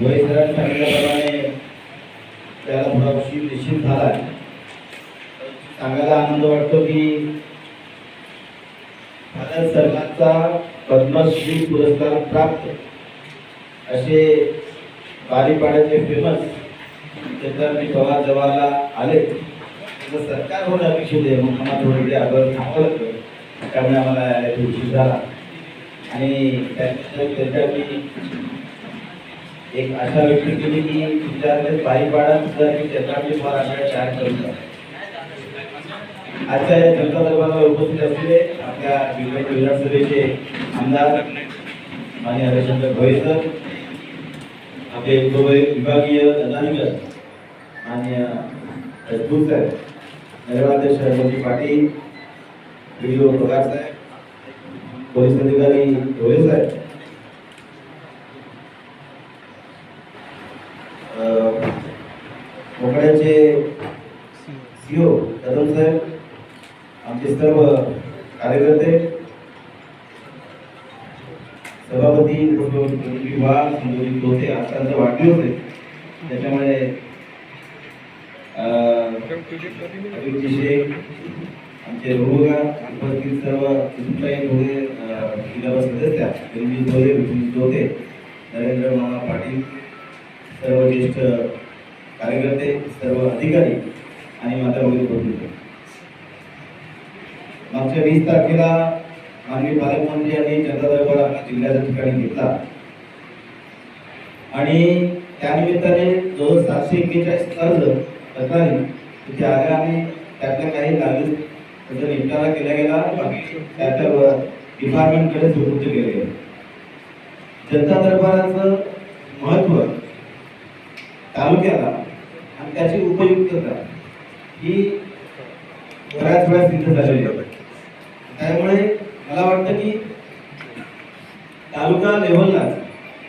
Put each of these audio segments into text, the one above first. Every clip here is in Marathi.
रोहित सांगितल्याप्रमाणे त्याला थोडा निश्चित झाला. आहे सांगायला आनंद वाटतो की भारत सरकारचा पद्मश्री पुरस्कार प्राप्त असे बारीपाड्याचे फेमस छत्रपती पवार जवाहरला आले. त्याचं सरकार होणं अपेक्षित आहे. मग मला थोडं इकडे थांबावं लागतं. त्यामुळे आम्हाला उशीर झाला. आणि त्यानंतर त्यांच्या मी एक अशा व्यक्ती केली की तुमच्याकडे बारीपाडा सुद्धा मी छत्रपती फार आपल्याला तयार करून द्या. आजच्या या जनता दरबाराला उपस्थित असलेले आपल्या विधान विधानसभेचे आमदार आणि हरिशंकर भोये सर आपले विभागीय दंडाधिकारी आणि राजपूत साहेब नगराध्यक्ष अजयजी पाटील व्हिडिओ पगार साहेब पोलीस अधिकारी ढोले साहेब मोकळ्याचे सीओ कदम साहेब आमचे सर्व कार्यकर्ते सभापती उपसभापती विभाग संबोधित होते आज त्यांचा वाढदिवस आहे. त्याच्यामुळे शेख आमचे रोगा उपस्थित सर्व तुमच्याही थोडे जिल्हा सदस्य रणजित धोले विष्णू जोते नरेंद्र मामा पाटील सर्व ज्येष्ठ कार्यकर्ते सर्व अधिकारी आणि माता भगिनी बंधू मागच्या वीस तारखेला माननीय पालकमंत्री यांनी जनता दरबार आपल्या जिल्ह्याच्या ठिकाणी घेतला. आणि त्यानिमित्ताने जवळ सातशे एक्केचाळीस अर्ज तक्रारी तिथे आल्या आणि त्यातल्या काही लागू त्याचा निपटारा केला गेला. बाकी त्याच्या डिपार्टमेंटकडे सुपूर्द केले गेले. जनता दरबाराचं महत्त्व तालुक्याला त्याची उपयुक्तता ही बऱ्याच वेळा सिद्ध झालेली आहे. त्यामुळे मला वाटतं की तालुका लेवलला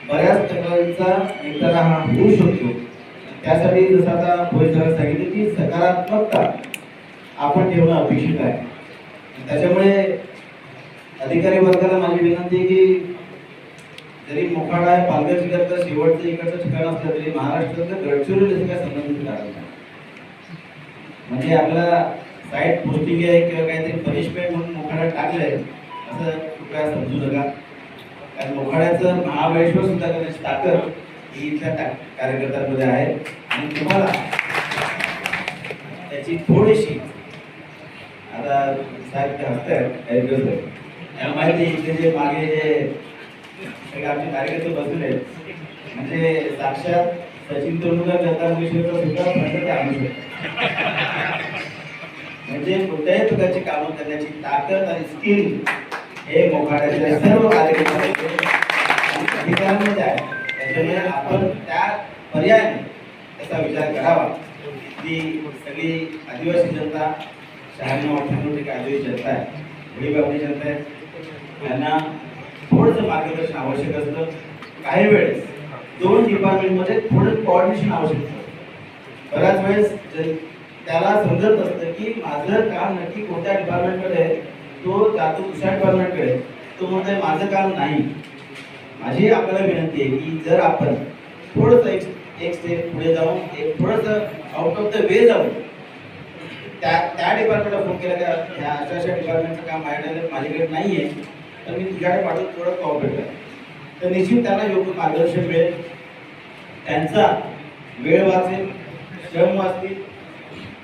बऱ्याच तक्रारींचा निपटारा हा होऊ शकतो. त्यासाठी जसं आता भोई सरांनी सांगितलं की सकारात्मकता आपण ठेवणं अपेक्षित आहे. त्याच्यामुळे अधिकारी वर्गाला माझी विनंती आहे की जरी मोखाडा आहे पालघर जिल्ह्यातलं शेवटचं इकडचं ठिकाण असलं तरी महाराष्ट्रातलं गडचिरोली काय संबंधित ठिकाण म्हणजे आपल्याला साईड पोस्टिंग आहे किंवा काहीतरी पनिशमेंट म्हणून मोखाड्यात टाकलंय असं कृपया समजू नका. कारण मोखाड्याचं महाबळेश्वर सुद्धा करण्याची ताकद ही इथल्या कार्यकर्त्यांमध्ये आहे. आणि तुम्हाला त्याची थोडीशी आता साहेब हस्त आहे त्या माहिती इथले जे मागे जे आमचे कार्यकर्ते बसलेले आहेत. म्हणजे साक्षात सचिन तेंडुलकर लता मंगेशकरचा सुद्धा म्हणतात ते आणू म्हणजे कोणत्याही प्रकारची कामं करण्याची ताकद आणि स्किल हे मोखाड्याच्या सर्व कार्यकर्त्यांमध्ये आणि अधिकाऱ्यांमध्ये आहे. त्याच्यामुळे आपण त्या पर्यायाने त्याचा विचार करावा. की सगळी आदिवासी जनता शहाण्णव अठ्ठ्याण्णव टक्के आदिवासी जनता आहे. गरीब जनता आहे. त्यांना थोडंसं मार्गदर्शन आवश्यक असतं. काही वेळेस दोन डिपार्टमेंटमध्ये थोडं कॉर्डिनेशन आवश्यक असतं. बऱ्याच वेळेस जर त्याला समजत असतं की माझं काम नक्की कोणत्या डिपार्टमेंटकडे आहे तो जातो दुसऱ्या डिपार्टमेंटकडे तो म्हणतोय माझं काम नाही. माझी आपल्याला विनंती आहे की जर आपण थोडंसं एक एक स्टेप पुढे जाऊन एक थोडंसं आउट ऑफ द वे जाऊन त्या त्या डिपार्टमेंटला फोन केला त्या ह्या अशा अशा डिपार्टमेंटचं काम माझ्याकडे माझ्याकडे नाही आहे त्यांनी मी तुझ्याकडे थोडं कॉपरेट कर तर निश्चित त्यांना योग्य मार्गदर्शन मिळेल. त्यांचा वेळ वाचेल श्रम वाचतील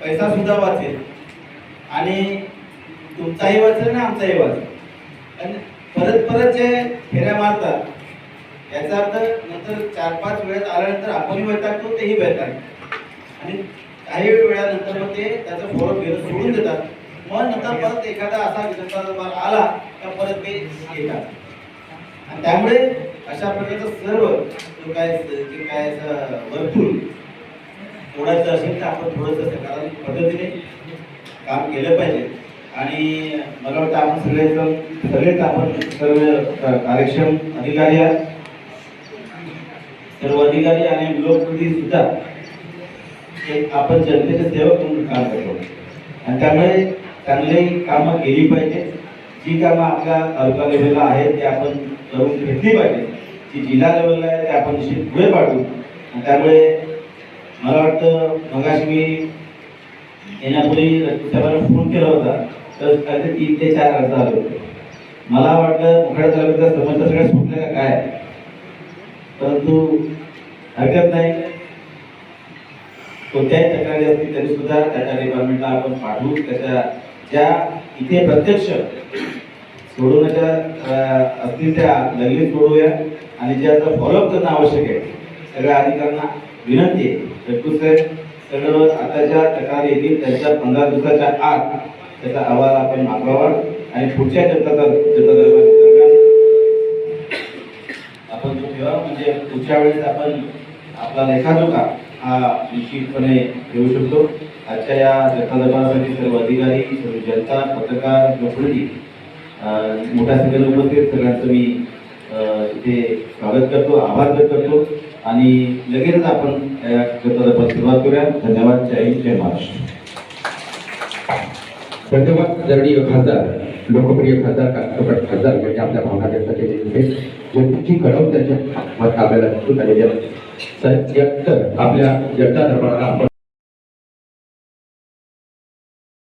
पैसा सुद्धा वाचेल. आणि तुमचाही वाचेल आणि आमचाही वाचेल. आणि परत परत जे फेऱ्या मारतात याचा अर्थ नंतर चार पाच वेळात आल्यानंतर आपणही वैतागतो तेही वैतागतो आणि काही वेळानंतर मग ते त्याचं फॉलो घेणं सोडून देतात. मग नंतर परत एखादा असा जनता आला तर परत ते येतात. आणि त्यामुळे अशा प्रकारचं सर्व जो काय जे काय वर्तुळ असेल तर आपण थोडंसं सकारात्मक पद्धतीने काम केलं पाहिजे. आणि मला वाटतं आपण सगळे सगळेच आपण सर्व कार्यक्षम अधिकारी आहात. सर्व अधिकारी आणि लोकप्रतिनिधी सुद्धा आपण जनतेचे सेवक म्हणून काम करतो. आणि त्यामुळे चांगली कामं केली पाहिजे. जी कामं आपल्या तालुका लेवलला आहेत ते आपण करून घेतली पाहिजे. जी जिल्हा लेवलला आहे ते आपण निश्चित पुढे पाडू त्यामुळे मला वाटतं मगाशी मी येण्यापूर्वी साहेबांना फोन केला होता. तर त्याचे तीन ते चार अर्ज आले होते. मला वाटलं मोखाडा तालुक्याचा समस्या सगळ्या सुटल्या का काय? परंतु हरकत नाही. कोणत्याही तक्रारी असतील तरी सुद्धा त्याच्या डिपार्टमेंटला आपण पाठवू. त्याच्या ज्या इथे प्रत्यक्ष सोडवण्याच्या असतील त्या लगेच सोडवूया आणि ज्याचा फॉलोअप करणं आवश्यक आहे सगळ्या अधिकाऱ्यांना विनंती आहे. रघु साहेब सगळं आता ज्या तक्रारी येतील त्यांच्या पंधरा दिवसाच्या आत त्याचा अहवाल आपण मागवावा आणि पुढच्या जनता दर- आपण तो ठेवा म्हणजे पुढच्या वेळेस आपण आपला लेखाजोखा हा निश्चितपणे घेऊ शकतो. आजच्या या जनता दरबारासाठी सर्व अधिकारी सर्व जनता पत्रकार प्रतिनिधी मोठ्या संख्येने उपस्थित. सगळ्यांचं मी इथे स्वागत करतो आभार व्यक्त करतो. आणि लगेचच आपण या जनता दरबार सुरुवात करूया. धन्यवाद. जय हिंद जय महाराष्ट्र. धन्यवाद दरणीय खासदार लोकप्रिय खासदार कात्रपट खासदार म्हणजे आपल्या भावना व्यक्त केलेली आहे जनतेची कळव त्यांच्या मत आपल्याला दिसून आलेली आहे साहेब, आपल्या जनता दरबाराला आपण